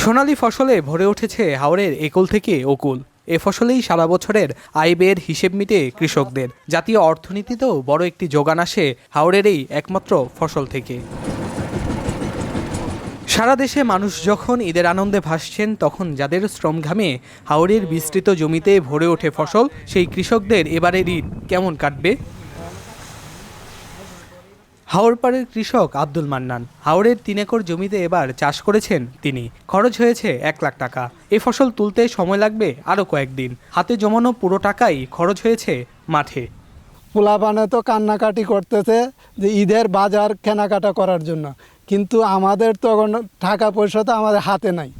সোনালী ফসলে ভরে উঠেছে হাওরের একুল থেকে ওকুল এ ফসলেই সারা বছরের আয় ব্যয়ের হিসেব মিটে কৃষকদের। জাতীয় অর্থনীতিতেও বড় একটি যোগান আসে হাওরের এই একমাত্র ফসল থেকে। সারা দেশে মানুষ যখন ঈদের আনন্দে ভাসছেন, তখন যাদের শ্রম ঘামে হাওরের বিস্তৃত জমিতে ভরে ওঠে ফসল, সেই কৃষকদের এবারের ঈদ কেমন কাটবে? হাওড়পাড়ের কৃষক আব্দুল মান্নান। হাওড়ের তিন একর জমিতে এবার চাষ করেছেন তিনি। খরচ হয়েছে এক লাখ টাকা। এ ফসল তুলতে সময় লাগবে আরও কয়েকদিন। হাতে জমানো পুরো টাকাই খরচ হয়েছে মাঠে। পোলাপানে তো কান্নাকাটি করতেছে যে ঈদের বাজার কেনাকাটা করার জন্য। কিন্তু আমাদের তো এখন টাকা পয়সা তো আমাদের হাতে নাই।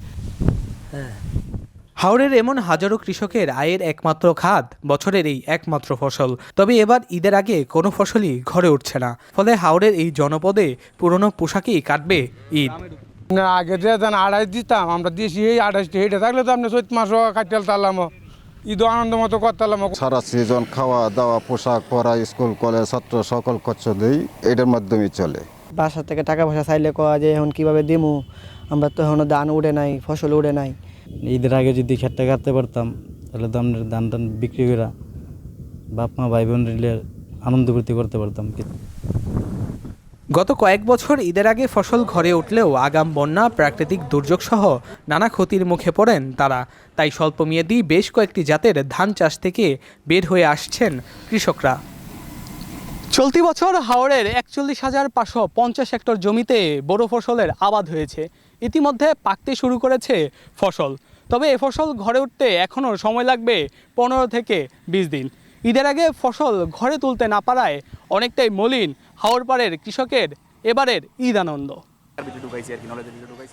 হাওড়ের এমন হাজারো কৃষকের আয়ের একমাত্র খাত বছরের এই একমাত্র ফসল। তবে এবার ঈদের আগে কোনো ফসলই ঘরে উঠছে না। ফলে হাওড়ের এই জনপদে পুরনো পোশাকেই কাটবে ঈদ। না আগে যে আড়াইশ দিতাম আমরা দিয়েছি এই আড়াইশটি হেঁটে থাকলে তো আপনি চৈত মাসও কাটিয়াল তারলাম ঈদও আনন্দ মতো করতাম সারা সিজন খাওয়া দাওয়া পোশাক পরা স্কুল কলেজ ছাত্র সকল খরচ দেই এটার মাধ্যমে চলে। বাসা থেকে টাকা পয়সা চাইলে কয়া যে এখন কীভাবে দিমু? আমরা তো এখনও ধান উড়ে নাই ফসল উড়ে নাই। ঈদের আগে যদি খেটটা কাটতে পারতাম, তাহলে তো আমরা ধান টান বিক্রি করে বাপ মা ভাই বোন আনন্দ ফুর্তি করতে পারতাম কিন্তু গত কয়েক বছর ঈদের আগে ফসল ঘরে উঠলেও আগাম বন্যা, প্রাকৃতিক দুর্যোগ সহ নানা ক্ষতির মুখে পড়েন তারা। তাই স্বল্প মেয়াদি বেশ কয়েকটি জাতের ধান চাষ থেকে বের হয়ে আসছেন কৃষকরা। চলতি বছর হাওড়ের একচল্লিশ হাজার পাঁচশো পঞ্চাশ হেক্টর জমিতে বড় ফসলের আবাদ হয়েছে। ইতিমধ্যে পাকতে শুরু করেছে ফসল। তবে এ ফসল ঘরে উঠতে এখনও সময় লাগবে পনেরো থেকে বিশ দিন। ঈদের আগে ফসল ঘরে তুলতে না পারায় অনেকটাই মলিন হাওড় পাড়ের কৃষকের এবারের ঈদ আনন্দ।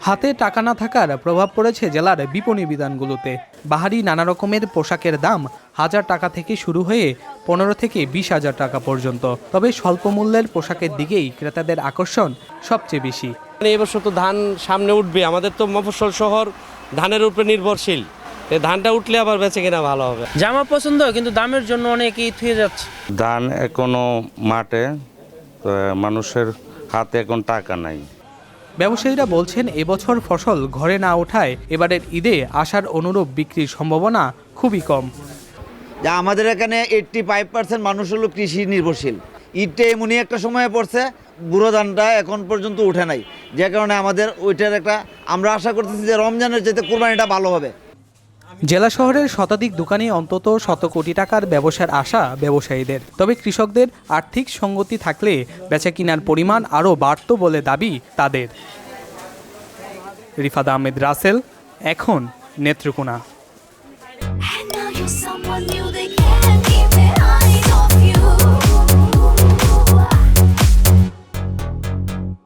হাতে টাকা না থাকার প্রভাব পড়েছে জেলার বিপণী বিধানগুলোতে। বাহারি নানা রকমের পোশাকের দাম হাজার টাকা থেকে শুরু হয়ে পনেরো থেকে বিশ হাজার টাকা পর্যন্ত। তবে স্বল্প মূল্যের পোশাকের দিকেই ক্রেতাদের আকর্ষণ সবচেয়ে বেশি। মানে এই তো ধান সামনে উঠবে। আমাদের তো মফস্বল শহর ধানের উপরে নির্ভরশীল। ধানটা উঠলে আবার বেঁচে কিনা ভালো হবে। জামা পছন্দ কিন্তু দামের জন্য অনেকেই থুয়ে যাচ্ছে। ধান এখনও মাঠে মানুষের হাতে এখন টাকা নাই। ব্যবসায়ীরা বলছেন, এবছর ফসল ঘরে না ওঠায় এবারের ঈদে আসার অনুরূপ বিক্রির সম্ভাবনা খুবই কম। যা আমাদের এখানে এইটটি ফাইভ পার্সেন্ট মানুষ হলো কৃষি নির্ভরশীল। ঈদটা এমনই একটা সময়ে পড়ছে, বুড়ো ধানটা এখন পর্যন্ত উঠে নাই। যে কারণে আমাদের ওইটার একটা, আমরা আশা করতেছি যে রমজানের যেতে কোরবানিটা ভালো হবে। জেলা শহরের শতাধিক দোকানে অন্তত শত কোটি টাকার ব্যবসার আশা ব্যবসায়ীদের। তবে কৃষকদের আর্থিক সঙ্গতি থাকলে বেচা কিনার পরিমাণ আরও বাড়ত বলে দাবি তাদের। রিফাদ আহমেদ রাসেল, এখন নেত্রকোনা।